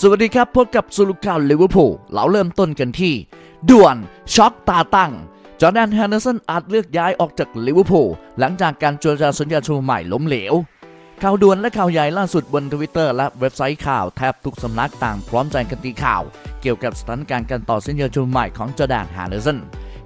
สวัสดีครับพบกับสรุปข่าวลิเวอร์พูลเราเริ่มต้นกันที่ ด่วนช็อกตาตั้ง จอร์แดนแฮนเดอร์สันอาจเลือกย้ายออกจากลิเวอร์พูลหลังจากการเจรจาสัญญาชูใหม่ล้มเหลว ข่าวด่วนและข่าวใหญ่ล่าสุดบนทวิตเตอร์และเว็บไซต์ข่าวแทบทุกสำนักต่างพร้อมใจกันตีข่าว เกี่ยวกับสถานการณ์การต่อสัญญาชูใหม่ของจอร์แดนแฮนเดอร์สัน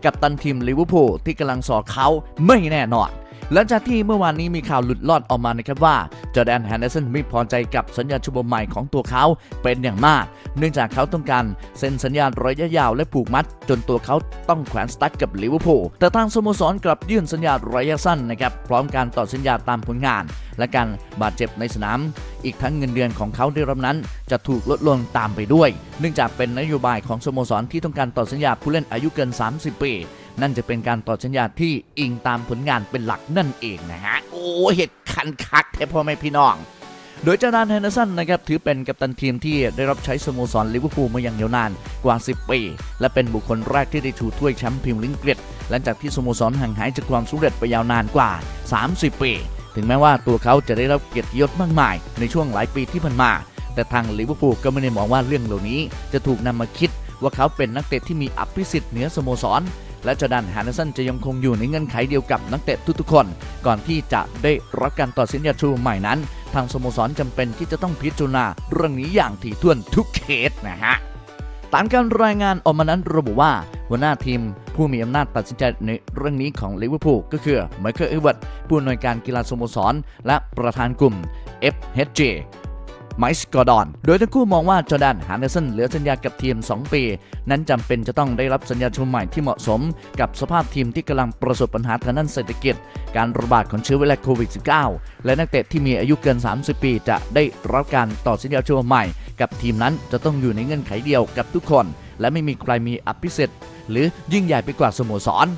กับตันทีมลิเวอร์พูลที่กำลังสอเขาไม่แน่นอน หลังจากที่เมื่อวานนี้มีข่าวหลุดลอดออกมานะครับว่าจอแดนแฮนเดอร์สันไม่พอใจกับสัญญาชุบใหม่ของตัวเขาเป็นอย่างมาก เนื่องจากเขาต้องการเซ็นสัญญาระยะยาวและผูกมัด จนตัวเขาต้องแขวนสตั๊ดกับลิเวอร์พูลแต่ทางสโมสรกลับยื่นสัญญาระยะสั้นนะครับพร้อมการต่อสัญญาตามผลงาน และการบาดเจ็บในสนาม อีกทั้งเงินเดือนของเขาได้รับนั้น จะถูกลดลงตามไปด้วย เนื่องจากเป็นนโยบายของสโมสรที่ต้องการต่อสัญญาผู้เล่นอายุเกิน 30 ปี นั่นจะเป็นการต่อสัญญาที่อิงตามผลงานเป็นหลักนั่นเองนะฮะ โอ้เหตุคันคักแท้พ่อแม่พี่น้อง โดยเจ้าดานแฮนเดอร์สันนะครับถือเป็นกัปตันทีมที่ได้รับใช้สโมสรลิเวอร์พูลมาอย่างยาวนานกว่า 10 ปี และเป็นบุคคลแรกที่ได้ชูถ้วยแชมป์พรีเมียร์ลีกอังกฤษหลังจากที่สโมสรห่างหายจากความสำเร็จไปยาวนานกว่า 30 ปี ถึงแม้ว่าตัวเขาจะได้รับเกียรติยศมากมาย ในช่วงหลายปีที่ผ่านมา แต่ทางลิเวอร์พูลก็ไม่ได้มองว่าเรื่องเหล่านี้จะถูกนำมาคิด ว่าเขาเป็นนักเตะที่มีอภิสิทธิ์เหนือสโมสร และจอแดนแฮนเดอร์สันจะยังคงอยู่ในเงื่อนไขเดียวกับนักเตะทุกๆคน ก่อนที่จะได้รับการต่อสัญญาชูใหม่นั้น ทางสโมสรจำเป็นที่จะต้องพิจารณาเรื่องนี้อย่างถี่ถ้วนทุกเคสนะฮะตามการรายงานออกมานั้นระบุว่าหัวหน้าทีมผู้มีอำนาจตัดสินใจในเรื่องนี้ของลิเวอร์พูลก็คือไมเคิลเอเวิร์ดผู้อำนวยการกีฬาสโมสร และประธานกลุ่ม FHJ ไมส์กอร์ดอน โดยทั้งคู่มองว่าจอแดนฮานเดอร์สันเหลือสัญญากับทีม 2 ปี นั้นจำเป็นจะต้องได้รับสัญญาชมใหม่ที่เหมาะสม กับสภาพทีมที่กำลังประสบปัญหาทางด้านเศรษฐกิจ การระบาดของเชื้อไวรัสโควิด -19 และนักเตะที่มีอายุเกิน 30 ปี จะได้รับการต่อสัญญาชมใหม่ กับทีมนั้นจะต้องอยู่ในเงื่อนไขเดียวกับทุกคน และไม่มีใครมีอภิสิทธิ์หรือยิ่งใหญ่ไปกว่าสโมสร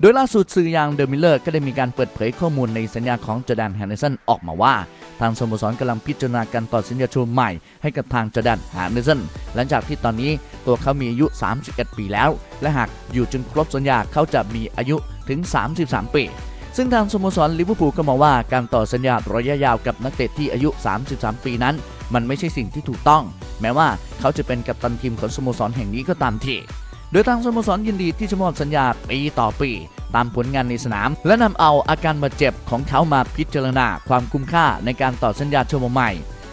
โดยล่าสุดสื่ออย่างเดอะมิลเลอร์ก็ได้มีการเปิดเผยข้อมูลในสัญญาของจอแดนแฮนเดอร์สันออกมาว่า ทางสโมสรกำลังพิจารณาการต่อสัญญาชูใหม่ ให้กับทางจอแดนแฮนเดอร์สันหลังจากที่ตอนนี้ตัวเขามีอายุ 31 ปีแล้ว และหากอยู่จนครบสัญญาเขาจะมีอายุถึง 33 ปีซึ่งทางสโมสรลิเวอร์พูลก็มองว่าการต่อสัญญาระยะยาวกับนักเตะที่อายุ 33 ปีนั้น มันไม่ใช่สิ่งที่ถูกต้อง แม้ว่าเขาจะเป็นกัปตันทีมของสโมสรแห่งนี้ก็ตามทีโดยทางสโมสรยินดีที่จะมอบสัญญาปีต่อปี ตามผลงานในสนาม และนำเอาอาการบาดเจ็บของเขามาพิจารณาความคุ้มค่าในการต่อสัญญาชั่วโมงใหม่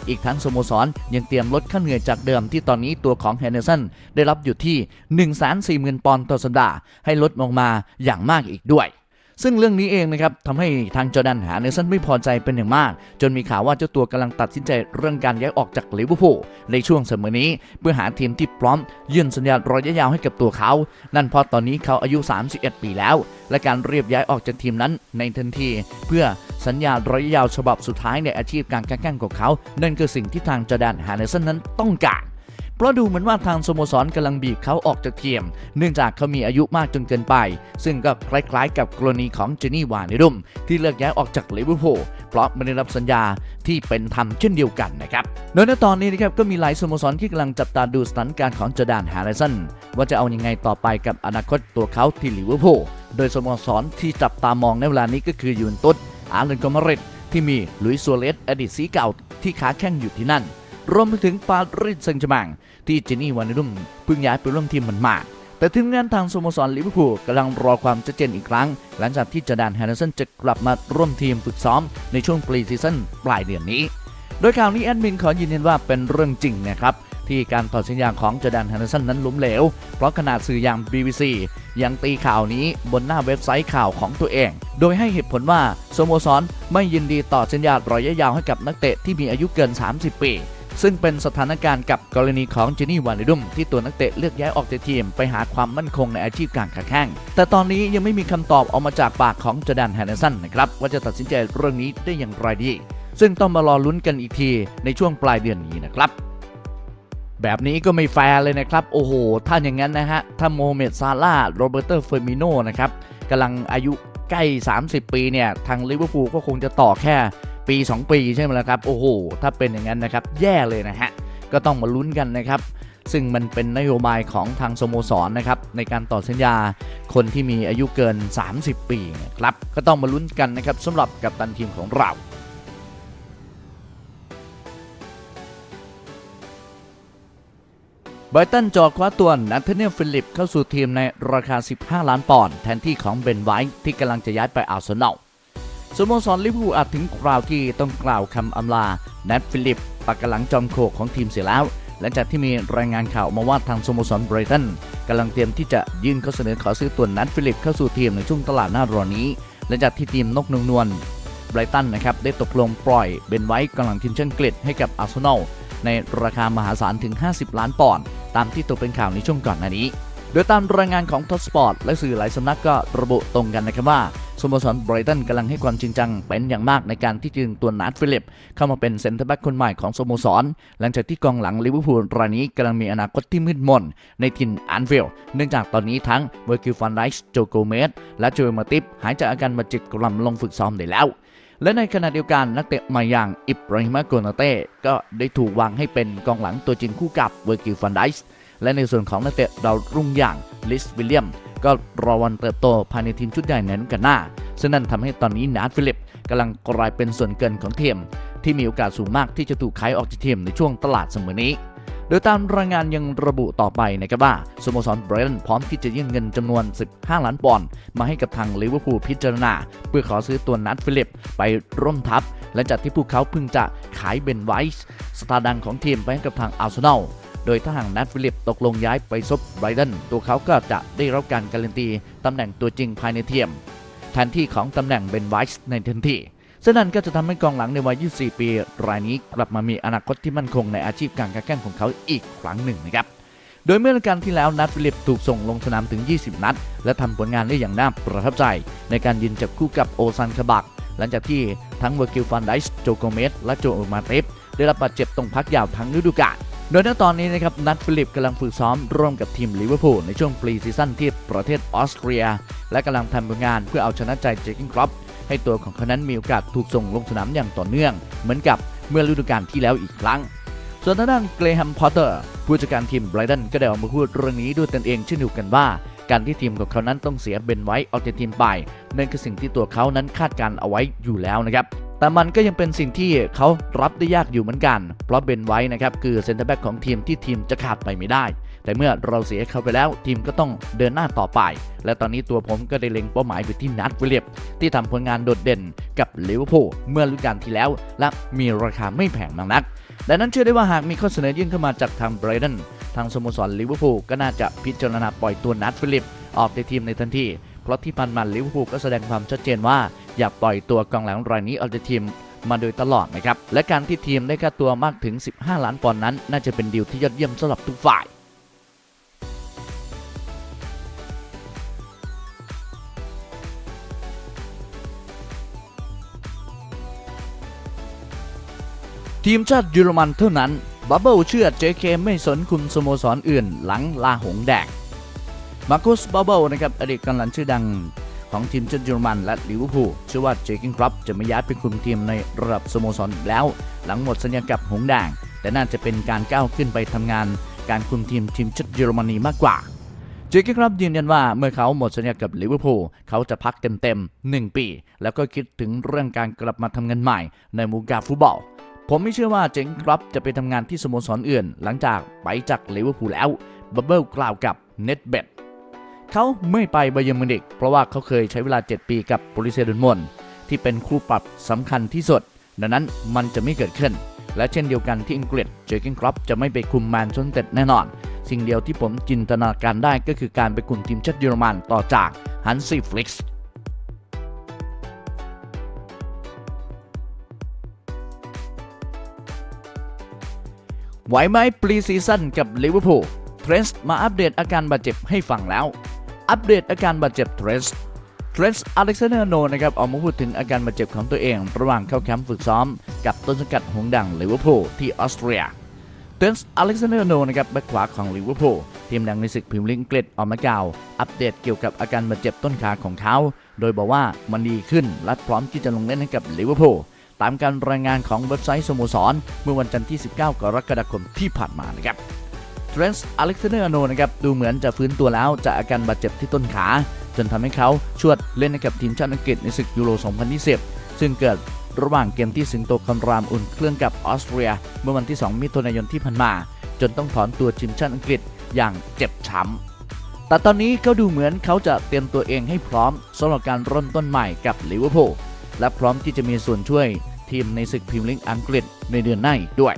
อีกทั้งสโมสรยังเตรียมลดค่าเหนื่อยจากเดิมที่ตอนนี้ตัวของแฮนเดอร์สันได้รับอยู่ที่ 140,000 ปอนด์ต่อสัปดาห์ให้ลดลงมาอย่างมากอีกด้วย ซึ่งเรื่องนี้เองนะครับทำให้ทางจอร์แดนหาเนอร์สันไม่พอใจเป็นอย่างมาก จนมีข่าวว่าเจ้าตัวกำลังตัดสินใจเรื่องการย้ายออกจากลิเวอร์พูลในช่วงเสมอนี้ เพื่อหาทีมที่พร้อม ยื่นสัญญาระยะยาวให้กับตัวเขา นั่นเพราะตอนนี้เขาอายุ 31 ปีแล้ว และการเรียบย้ายออกจากทีมนั้นในทันที เพื่อสัญญาระยะยาวฉบับสุดท้ายในอาชีพการแข่งของเขา นั่นคือสิ่งที่ทางจอร์แดนฮาเนอร์สันนั้นต้องการ เพราะดูเหมือนว่าทางสโมสรกำลังบีบเขาออกจากทีม เนื่องจากเขามีอายุมากจนเกินไป ซึ่งก็คล้ายๆ กับกรณีของเจนี่วานิรุมที่เลิกย้ายออกจากลิเวอร์พูลเพราะไม่ได้รับสัญญาที่เป็นธรรมเช่นเดียวกันนะครับ โดยในตอนนี้นะครับก็มีหลายสโมสรที่กำลังจับตาดูสถานการณ์ของจอร์แดนแฮร์ริสันว่าจะเอายังไงต่อไปกับอนาคตตัวเขาที่ลิเวอร์พูลโดยสโมสรที่จับตามองในเวลานี้ก็คือยูนตุสอาร์เลนโกมาริดที่มีลุยส์ซัวเรสอดีตสีเก่าที่ค้าแข่งอยู่ที่นั่น รวมไปถึงปารีสแซงต์แชร์แมงที่เจนี่วานิรุมเพิ่งย้ายไปร่วมทีมมันมากแต่ทีมงานทางสโมสรลิเวอร์พูลกำลังรอความชัดเจนอีกครั้ง หลังจากที่จอแดนแฮนเดอร์สันจะกลับมาร่วมทีมฝึกซ้อมในช่วงปรีซีซั่นปลายเดือนนี้ โดยข่าวนี้แอดมินขอยืนยันว่าเป็นเรื่องจริงนะครับที่การต่อสัญญาของจอแดนแฮนเดอร์สันนั้นล้มเหลว เพราะขนาดสื่ออย่าง BBC ยังตีข่าวนี้บนหน้าเว็บไซต์ข่าวของตัวเอง โดยให้เหตุผลว่าสโมสรไม่ยินดีต่อสัญญาระยะยาวให้กับนักเตะที่มีอายุเกิน 30 ปี ซึ่งเป็นสถานการณ์กับกรณีของเจนี่วานิดุมที่ตัวนักเตะเลือกย้ายออกจากทีม ไปหาความมั่นคงในอาชีพการค้าแข่งแต่ตอนนี้ยังไม่มีคำตอบออกมาจากปากของจอแดนแฮนเดอร์สันนะครับว่าจะตัดสินใจเรื่องนี้ได้อย่างไรดี ซึ่งต้องมารอลุ้นกันอีกทีในช่วงปลายเดือนนี้นะครับแบบนี้ก็ไม่แฟร์เลยนะครับ โอ้โห ถ้าอย่างนั้นนะฮะ ถ้าโมเมดซาร่าโรเบิร์ตเฟอร์มิโนนะครับกำลังอายุใกล้ 30 ปีเนี่ย ทางลิเวอร์พูลก็คงจะต่อแค่ ปี 2 ปีใช่ไหมล่ะครับโอ้โหถ้าเป็นอย่างนั้นนะครับแย่เลยนะฮะก็ต้องมาลุ้นกันนะครับซึ่งมันเป็นนโยบายของทางสโมสรนะครับในการต่อสัญญาคนที่มีอายุเกิน 30 ปีครับก็ต้องมาลุ้นกันนะครับสำหรับกัปตันทีมของเราไบตันจอคว้าตัวนัทเทเนียลฟิลิปเข้าสู่ทีมในราคา 15 ล้านปอนด์แทนที่ของเบนไวท์ที่กำลังจะย้ายไปอาร์เซนอล สโมสรลิเวอร์พูลอาจถึงคราวที่ต้องกล่าวคำอำลาแนทฟิลิปปากกหลังจอมโขกของทีมเสียแล้ว หลังจากที่มีรายงานข่าวมาว่าทางสโมสรไบรตันกำลังเตรียมที่จะยื่นข้อเสนอขอซื้อตัวนัทฟิลิปเข้าสู่ทีมในช่วงตลาดหน้าร้อนนี้หลังจากที่ทีมนกนงนวลไบรตันนะครับได้ตกลงปล่อยเบนไวท์กำลังทีมเชิงกฤษให้กับอาร์เซนอลในราคามหาศาลถึง 50 ล้านปอนด์ตามที่ตกเป็นข่าวในช่วงก่อนหน้านี้ โดยตามรายงานของทอสปอร์ตและสื่อหลายสำนักก็ระบุตรงกันนะครับว่า สโมสรไบรตันกำลังให้ความจริงจัง เป็นอย่างมากในการที่จึงตัวนัทฟิลิป เข้ามาเป็นเซนเตอร์แบ็กคนใหม่ของสโมสร หลังจากที่กองหลังลิเวอร์พูลรายนี้กำลังมีอนาคตที่มืดมนในถิ่นอันฟิลเนื่องจากตอนนี้ทั้งเวอร์กิลฟันไดส์โจโกเมสและโจมาติฟหายจากอาการบาดเจ็บกลัมลงฝึกซ้อมได้แล้วและในขณะเดียวกันนักเตะใหม่อย่างอิบราฮิมาโกนาเต้ก็ได้ถูกวางให้เป็นกองหลังตัวจริงคู่กับเวอร์กิลฟันไดส์ และในส่วนของนักเตะดาวรุ่งอย่างลิสวิลเลียม ก็รอวันเติบโตภายในทีมชุดใหญ่ในรุ่นกันหน้า ซึ่งนั่นทำให้ตอนนี้นาร์ฟิลิปกำลังกลายเป็นส่วนเกินของทีมที่มีโอกาสสูงมากที่จะถูกขายออกจากทีมในช่วงตลาดเสมอนี้โดยตามรายงานยังระบุต่อไปนะครับว่าสโมสรไบรนพร้อมที่จะยื่นเงินจำนวน 15 ล้านปอนด์มาให้กับทางลิเวอร์พูลพิจารณา เพื่อขอซื้อตัวนัทฟิลิปไปร่วมทัพหลังจากที่พวกเขาเพิ่งจะขายเบนไวส์สตาร์ดังของทีมไปให้กับทางอาร์เซนอล โดยถ้าหากนัทฟิลิปตกลงย้ายไปซบไบรตันตัวเขาก็จะได้รับการการันตีตำแหน่งตัวจริงภายในเทียมแทนที่ของตำแหน่งเบนไวส์ในทันทีซึ่งนั่นก็จะทำให้กองหลังในวัย 24 ปี รายนี้กลับมามีอนาคตที่มั่นคงในอาชีพการค้าแข่งของเขาอีกครั้งหนึ่งนะครับโดยเมื่อฤดูกาลที่แล้วนัทฟิลิปถูกส่งลงสนามถึง 20 นัด และทำผลงานได้อย่างน่าประทับใจ ในการยืนจับคู่กับโอซันคาบัก หลังจากที่ทั้งเวอร์กิลฟันไดส์โจโกเมสและโจโอมาเตฟได้รับบาดเจ็บตรงพักยาวทั้งฤดูกาล โดยณตอนนี้นะครับนัทฟิลิปกำลังฝึกซ้อมร่วมกับทีมลิเวอร์พูลในช่วงปรีซีซั่นที่ประเทศออสเตรีย และกำลังทำผลงานเพื่อเอาชนะใจเจคิงครอปให้ตัวของเขานั้นมีโอกาสถูกส่งลงสนามอย่างต่อเนื่อง เหมือนกับเมื่อฤดูกาลที่แล้วอีกครั้ง ส่วนทางด้านเกรแฮมพอตเตอร์ผู้จัดการทีมไบรตันก็ได้ออกมาพูดเรื่องนี้ด้วยตนเองเช่นเดียวกันว่า การที่ทีมของเขานั้นต้องเสียเบนไว้ออกจากทีมไปนั่นคือสิ่งที่ตัวเขานั้นคาดการเอาไว้อยู่แล้วนะครับ แต่มันก็ยังเป็นสิ่งที่เขารับได้ยากอยู่เหมือนกัน เพราะเบนไว้นะครับคือเซนเตอร์แบ็กของทีมที่ทีมจะขาดไปไม่ได้ แต่เมื่อเราเสียเขาไปแล้วทีมก็ต้องเดินหน้าต่อไป และตอนนี้ตัวผมก็ได้เล็งเป้าหมายไปที่นัดวิลเลียมที่ทำผลงานโดดเด่นกับลิเวอร์พูลเมื่อฤดูกาลที่แล้ว และมีราคาไม่แพงมากนักดังนั้นเชื่อได้ว่าหากมีข้อเสนอยื่นเข้ามาจากทางไบรตันทางสโมสรลิเวอร์พูลก็น่าจะพิจารณาปล่อยตัวนัดฟิลิปออกจากทีมในทันที ราะที่ผ่านมาลิเวอร์พูลก็แสดงความชัดเจนว่าอยากปล่อยตัวกองหลังรายนี้ออกจากทีมมาโดยตลอดนะครับ และการที่ทีมได้ค่าตัวมากถึง 15 ล้านปอนด์นั้น น่าจะเป็นดีลที่ยอดเยี่ยมสำหรับทุกฝ่ายทีมชาติเยอรมันเท่านั้น บับเบิลเชื่อ JK ไม่สนคุมสโมสรอื่นหลังลาหงแดง มาร์คุสบับเบิลนะครับอดีตกังหลังชื่อดังของทีมชาติเยอรมันและลิเวอร์พูลเชื่อว่าเจคิงครับจะไม่ย้ายไปคุมทีมในระดับสโมสรอีกแล้ว หลังหมดสัญญากับหงแดงแต่น่าจะเป็นการก้าวขึ้นไปทำงาน การคุมทีมทีมชาติเยอรมนีมากกว่า เจคิงครับยืนยันว่าเมื่อเขาหมดสัญญากับลิเวอร์พูลเขาจะพักเต็มๆ1ปี แล้วก็คิดถึงเรื่องการกลับมาทำงานใหม่ในวงการฟุตบอลผมไม่เชื่อว่าเจงครับจะไปทำงานที่สโมสรอื่น หลังจากไปจากลิเวอร์พูลแล้วบับเบิลกล่าวกับเน็ตเบ็ด เขาไม่ไปไบเยร์มิวนิกเพราะว่าเขาเคยใช้เวลา 7 ปีกับโปลิเซดอนมอนที่เป็นคู่ปรับสำคัญที่สุด ดังนั้นมันจะไม่เกิดขึ้น และเช่นเดียวกันที่อังกฤษเจอร์เกนครอปจะไม่ไปคุมแมนเชสเตอร์แน่นอน สิ่งเดียวที่ผมจินตนาการได้ก็คือการไปคุมทีมชาติเยอรมันต่อจากฮันซี่ฟลิกซ์ไหวไหมปรีซีซั่นกับลิเวอร์พูลเทรนส์มาอัปเดตอาการบาดเจ็บให้ฟังแล้ว อัปเดตอาการบาดเจ็บเทรนส์เทรนส์อเล็กซานเดอร์โนนะครับออกมาพูดถึงอาการบาดเจ็บของตัวเอง ระหว่างเข้าแคมป์ฝึกซ้อม กับต้นสังกัดหงดังลิเวอร์พูลที่ออสเตรียเทรนส์อเล็กซานเดอร์โนนะครับแบ็คขวาของลิเวอร์พูลทีมดังในศึกพรีเมียร์ลีกอังกฤษออกมากล่าว อัปเดตเกี่ยวกับอาการบาดเจ็บต้นขาของเขา โดยบอกว่ามันดีขึ้นและพร้อมที่จะลงเล่นให้กับลิเวอร์พูลตามการรายงานของเว็บไซต์สโมสรเมื่อวันจันทร์ที่ 19 กรกฎาคมที่ผ่านมานะครับ รนส์อเล็กซานเดอร์โนนะครับดูเหมือนจะฟื้นตัวแล้วจากอาการบาดเจ็บที่ต้นขา จนทำให้เขาชวดเล่นกับทีมชาติอังกฤษในศึกยูโร 2020 ซึ่งเกิดระหว่างเกมที่สิงโตคำรามอุ่นเครื่องกับออสเตรีย เมื่อวันที่ 2 มิถุนายนที่ผ่านมา จนต้องถอนตัวทีมชาติอังกฤษอย่างเจ็บช้ำแต่ตอนนี้ก็ดูเหมือนเขาจะเตรียมตัวเองให้พร้อมสำหรับการเริ่มต้นใหม่กับลิเวอร์พูลและพร้อมที่จะมีส่วนช่วยทีมในศึกพรีเมียร์ลีกอังกฤษในเดือนหน้าด้วย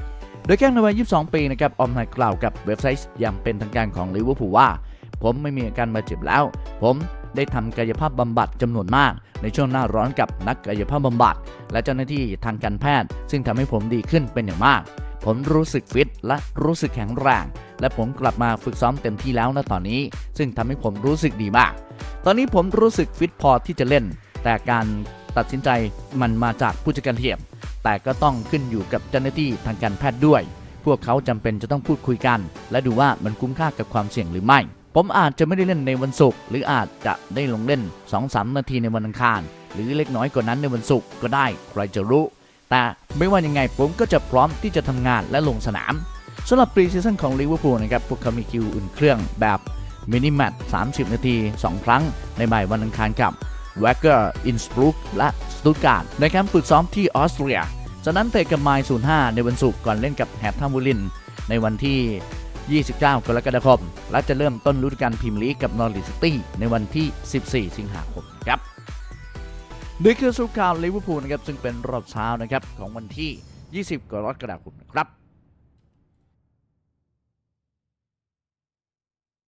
โดยแก้งในวัย 22 ปีนะครับออมไนกล่าวกับเว็บไซต์อย่างเป็นทางการของลิเวอร์พูลว่า ผมไม่มีอาการบาดเจ็บแล้ว ผมได้ทำกายภาพบำบัดจำนวนมาก ในช่วงหน้าร้อนกับนักกายภาพบำบัด และเจ้าหน้าที่ทางการแพทย์ ซึ่งทำให้ผมดีขึ้นเป็นอย่างมาก ผมรู้สึกฟิตและรู้สึกแข็งแรง และผมกลับมาฝึกซ้อมเต็มที่แล้วณตอนนี้ ซึ่งทำให้ผมรู้สึกดีมาก ตอนนี้ผมรู้สึกฟิตพอที่จะเล่น แต่การตัดสินใจมันมาจากผู้จัดการทีม แต่ก็ต้องขึ้นอยู่กับเจ้าหน้าที่ทางการแพทย์ด้วย พวกเขาจำเป็นจะต้องพูดคุยกัน และดูว่ามันคุ้มค่ากับความเสี่ยงหรือไม่ ผมอาจจะไม่ได้เล่นในวันศุกร์หรืออาจจะได้ลงเล่น 2-3 นาทีในวันอังคาร หรือเล็กน้อยกว่านั้นในวันศุกร์ก็ได้ใครจะรู้ แต่ไม่ว่ายังไงผมก็จะพร้อมที่จะทำงานและลงสนามสำหรับปรีซีซั่นของลิเวอร์พูลนะครับพวกเขามีคิวอุ่นเครื่องแบบมินิแมตช์30 นาที 2 ครั้งในบ่ายวันอังคารกับ แวกเกอร์อินสบรุกและสตุตการ์ดในแคมป์ฝึกซ้อมที่ออสเตรีย จากนั้นเตะกับไมล์05 ในวันศุกร์ก่อนเล่นกับแฮปทัมบูลิน ในวันที่ 29 กรกฎาคม และจะเริ่มต้นฤดูกาลพรีเมียร์ลีกกับนอร์ลิสตี้ในวันที่ 14 สิงหาคมครับนี่คือสรุปข่าวลิเวอร์พูลนะครับซึ่งเป็นรอบเช้านะครับของวันที่ 20 กรกฎาคมครับ